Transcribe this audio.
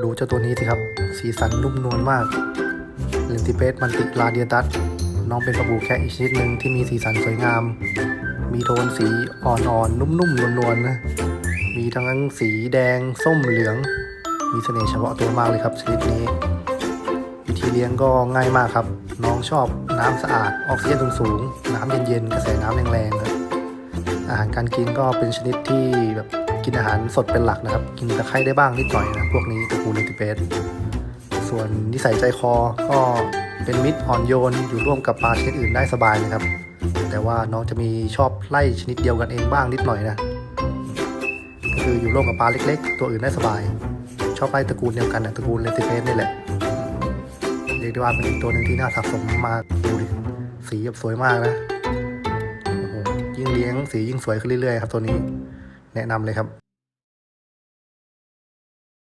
ดูเจ้าตัวนี้สิครับ สีสันนุ่มนวลมากเลนติเปสมันติลาเดียตัสน้องเป็นปลาบูแคะอีกชนิดหนึ่งที่มีสีสันสวยงาม มีโทนสีอ่อนๆ นุ่มๆ นวลๆนะ มีทั้งสีแดง ส้มเหลือง มีเสน่ห์เฉพาะตัวมากเลยครับชนิดนี้ วิธีเลี้ยงก็ง่ายมากครับ น้องชอบน้ำสะอาด ออกซิเจนสูงๆ น้ำเย็นๆ กระแสน้ำแรงๆครับอาหารการกินก็เป็นชนิดที่แบบ กินอาหารสดเป็นหลักนะครับ กินตะไคร้ได้บ้างนิดหน่อยนะพวกนี้ตระกูลเลนติเปสส่วนนิสัยใจคอก็เป็นมิตรอ่อนโยนอยู่ร่วมกับปลาชนิดอื่นได้สบายเลยครับ แต่ว่าน้องจะมีชอบไล่ชนิดเดียวกันเองบ้างนิดหน่อยนะก็คืออยู่ร่วมกับปลาเล็ก ๆ ตัวอื่นได้สบาย ชอบไล่ตระกูลเดียวกันนะตระกูลเลติเฟสนี่แหละเรียกได้ว่าเป็นอีกตัวหนึ่งที่น่าสะสมมากดูดิสีแบบสวยมากนะโอ้โหยิ่งเลี้ยงสียิ่งสวยขึ้นเรื่อยๆครับตัวนี้ แนะนำเลยครับ